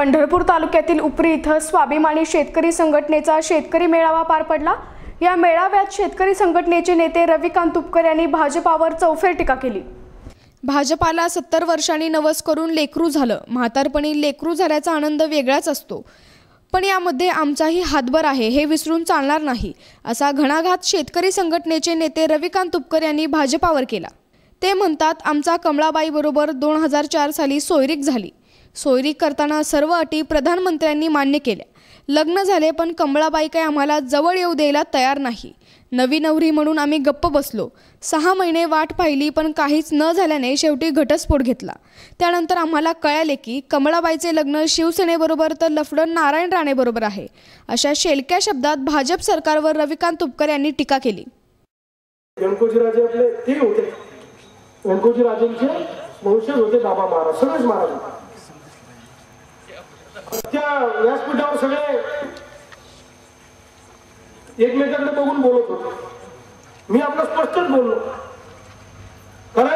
पंढरपूर तालुक्यातील उपरी इथं स्वाभिमानी शेतकरी संघटनेचा शेतकरी मेळावा पार पडला. या मेळाव्यात शेतकरी संघटनेचे नेते रविकांत तुपकर यांनी भाजपावर चौफेर टीका केली. भाजपाला सत्तर वर्षांनी नवस करून लेकरू झालं. म्हातारपणी लेकरू झाल्याचा आनंद वेगळाच असतो. पण यामध्ये आमचाही हातभर आहे हे विसरून चालणार नाही असा घणाघात शेतकरी संघटनेचे नेते रविकांत तुपकर यांनी भाजपावर केला. ते म्हणतात आमचा कमळाबाईबरोबर दोन हजार चार साली सोयरीक झाली. सोयरी करताना सर्व अटी प्रधानमंत्र्यांनी मान्य केल्या. लग्न झाले पण कमळाबाई काही आम्हाला जवळ येऊ द्यायला तयार नाही. नवी नवरी म्हणून आम्ही गप्प बसलो. सहा महिने वाट पाहिली पण काहीच न झाल्याने शेवटी घटस्फोट घेतला. त्यानंतर आम्हाला कळाले की कमळाबाईचे लग्न शिवसेनेबरोबर तर लफडं नारायण राणेबरोबर आहे. अशा शेलक्या शब्दात भाजप सरकारवर रविकांत तुपकर यांनी टीका केली. आपले होते. वंशज होते बाबा महाराज महाराज त्या व्यासपीठावर सगळे एकमेकांकडे बघून बोलत होते. मी आपलं स्पष्टच बोललो. कारण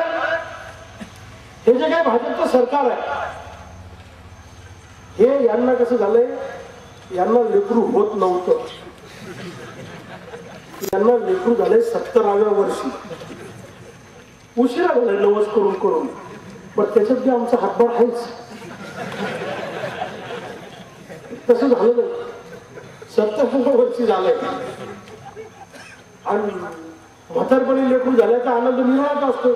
हे जे काही भाजपचं सरकार आहे हे यांना कसं झालंय? यांना लेकरू होत नव्हतं. यांना लेकरू झाले सत्तराव्या वर्षी. उशिरा झालाय नवस करून करून. पण त्याच्यात बी आमचा हातभार आहेच तसं झालं नाही. सत्तर वर्षी झालंय. आणि म्हातारपणी लेखून झाल्याचा आनंद निर्माण असतो.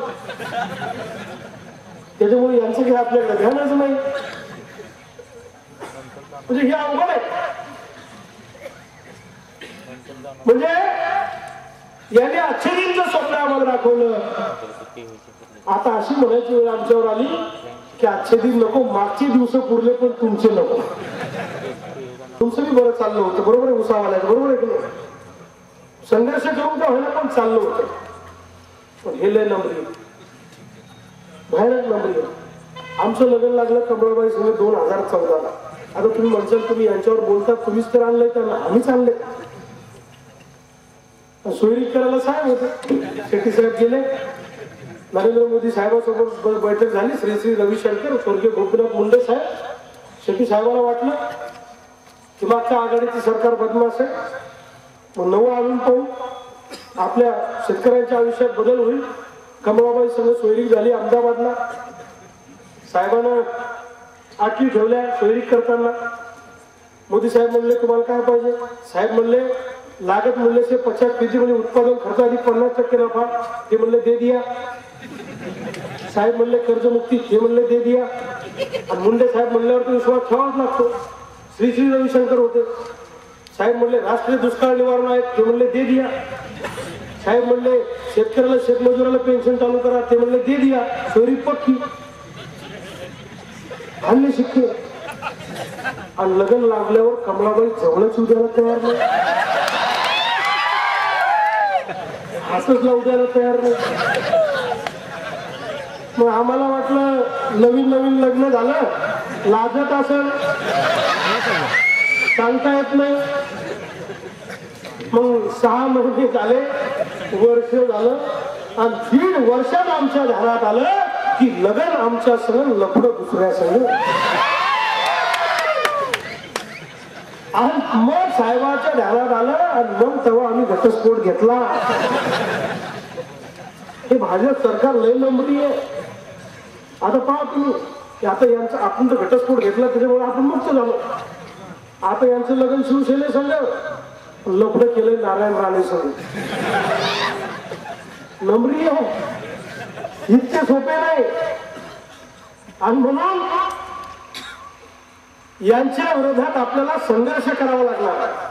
त्याच्यामुळे यांचं काही आपल्याकडे ध्यानच नाही. म्हणजे हे अवघड आहे. म्हणजे याने आश्चर्यचं स्वप्न आम्हाला दाखवलं. आता अशी म्हणायची वेळ आमच्यावर आली की आजचे दिन नको मागचे दिवस पुरले पण तुमचे नको. बरं चाललं होतं. बरोबर आहे उसावाला बरोबर आहे संघर्ष करून का व्हायला पण चाललं होतं. पण हे लय नंबरी भयानक नंबरी आमचं लग्न लागलं कमळबाई संघ दोन हजार चौदाला. आता तुम्ही म्हणसाल तुम्ही यांच्यावर बोलता तुम्हीच तर आणलंय त्यांना आम्हीच आणले सोयरी करायला साहेब होते. शेट्टी साहेब गेले. नरेंद्र मोदी साहेबांसोबत बैठक झाली. श्री श्री रविशंकर स्वर्गीय गोपीनाथ मुंडे साहेब. शेट्टी साहेबाला वाटलं की मागच्या आघाडीचं सरकार बदमाश आहे मग नवं आणून पाहू आपल्या शेतकऱ्यांच्या आयुष्यात बदल होईल. कमळाबाई सगळं सोयरीक झाली अहमदाबादला. साहेबांना आखी ठेवल्या सोयरीक करताना. मोदी साहेब म्हणले तुम्हाला काय पाहिजे? साहेब म्हणले लागत मूल्य से पचास फीसदी म्हणजे उत्पादन खर्च आधी पन्नास टक्के नफा. ते म्हणले दे दिया. साहेब म्हणले कर्जमुक्ती. हे म्हणले दे दिया. आणि मुंडे साहेब म्हणल्यावर तो विश्वास ठेवावाच लागतो. श्री श्री रविशंकर होते. साहेब म्हणले राष्ट्रीय दुष्काळ निवारण आहे ते म्हणले दे दिया. साहेब म्हणले शेतकऱ्याला शेतमजुराला पेन्शन चालू करा. ते म्हणले दे दिया. चोरी पक्की. आणले शिक्के आणि लग्न लागल्यावर कमलाबाई जवळच उद्याला तयार नाही. हातच उद्याला द्यायला तयार नाही. मग आम्हाला वाटलं नवीन नवीन लग्न झालं. लाजत असेल? सांगता येत नाही. मग सहा महिने झाले वर्ष झालं आणि दीड वर्षात आमच्या घरात आलं की लगन आमच्या सण लफडं दुसऱ्या सण आणि मग साहेबाच्या ध्यानात आलं आणि मग तेव्हा आम्ही घटस्फोट घेतला. हे भाजप सरकार लय नंबरी आहे. आता पाहा तुम्ही. की आता यांचा आपण तर घटस्फोट घेतला त्याच्यामुळे आपण मुक्त झालो. आता यांचं लग्न शिवसेने संघ लग्न केलंय नारायण राणे संघ नम्री आहे. इतके सोपे नाही. आणि म्हणून यांच्या विरोधात आपल्याला संघर्ष करावा लागला